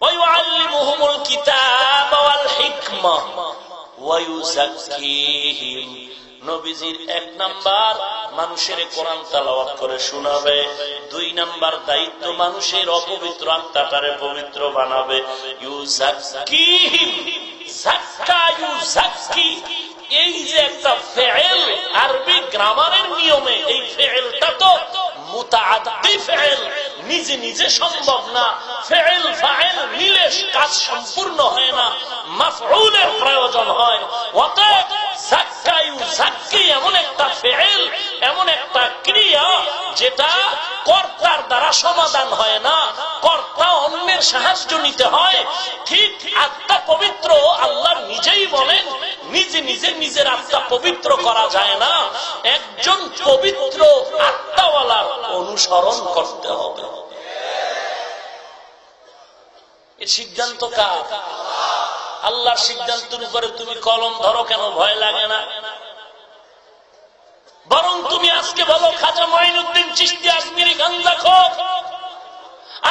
ويعلمهم الكتاب والحكمة ويزكيهم নবীজির এক নাম্বার মানুষের কোরআন তালাওয়াত করে শোনাবে দুই নাম্বার দায়িত্ব মানুষের অপবিত্র আত্মাটারে পবিত্র বানাবে ইউজাক্কিহিম জাক্কা ইউজাক্কি এই যে একটা ফেল আরবি গ্রামারের নিয়মে এই ফেলটা তো মুতাআদ্দি ফেল নিজে নিজে সম্ভব না। ফেল ফাইল মিলে কাজ সম্পূর্ণ হয় না। মাফউলের প্রয়োজন হয়। অতএব যেটা কর্তার দ্বারা সমাধান হয় না। অন্যের সাহায্য নিতে হয়। ঠিক আত্মা পবিত্র আল্লাহ নিজেই বলেন নিজে নিজে নিজের আত্মা পবিত্র করা যায় না। একজন পবিত্র আত্মাওয়ালার অনুসরণ করতে হবে। সিদ্ধান্ত কার? আল্লাহর সিদ্ধান্তের উপরে তুমি কলম ধরো কেন? ভয় লাগে না। বরং তুমি আজকে বলো, খাজা মঈনুদ্দিন চিস্তি আজমিরি গান্দা খোক,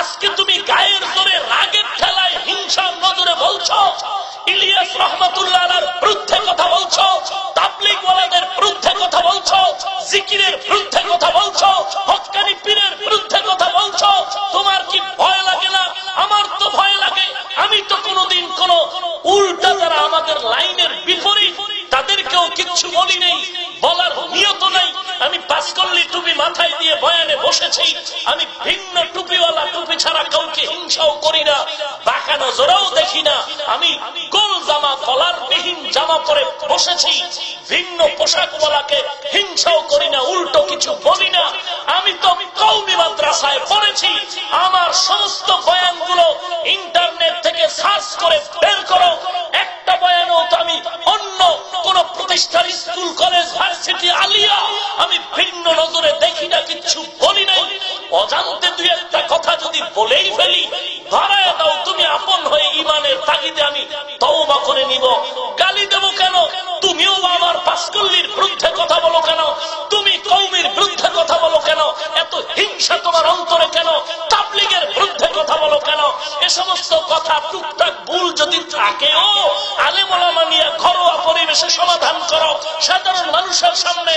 আজকে তুমি গায়ের জোরে রাগের ঠেলায় হিংসার নজরে বলছো, ইলিয়াস রহমতুল্লাহ বিরুদ্ধে কথা বলছো? হকানি পীরের বিরুদ্ধে কথা বলছো? তোমার কি ভয় লাগে না? আমার তো ভয় লাগে। আমি তো কোনোদিন কোন উল্টা যারা আমাদের লাইনের বিপরীত, তাদেরকেও কিচ্ছু বলি নেই, বলার নিয়ত নাই। আমি পাস করলি তুমি মাথায় দিয়ে বয়ানে বসেছি। আমি ভিন্ন নজরেও দেখি না। আমি গোল জামা কলার বিহীন জামা পরে বসেছি। ভিন্ন পোশাক বলাকে হিংসাও করি না, উল্টো কিছু বলি না। আমি তো কৌমি মাদ্রাসায় পড়েছি। আমার সমস্ত বয়ানগুলো ইন্টারনেট থেকে সার্চ করে বের করো। একটা বয়ানও তো আমি অন্য কোন প্রতিষ্ঠান, স্কুল, কলেজ, ভার্সিটি, আলিয়া আমি ভিন্ন নজরে দেখি না কিছু বলি নাই। অজান্তে দুই একটা কথা যদি বলেই ফেলি ধরায় দাও তুমি আপন হয়ে ইমানের তাগিদে আমি তওবা করে নিব। গালি দেব কেন? তুমিও আমার পাসকল্লির বিরুদ্ধে কথা বলো কেন? তুমি কৌমির বিরুদ্ধে কথা বলো কেন? এত হিংসা তোমার অন্তরে কেন? তাবলিগের বিরুদ্ধে কথা বলো কেন? এ সমস্ত কথা টুকটাক ভুল যদি থাকেও আলেমলামা নিয়ে ঘরোয়া পরিবেশে সমাধান করো। সাধারণ মানুষের সামনে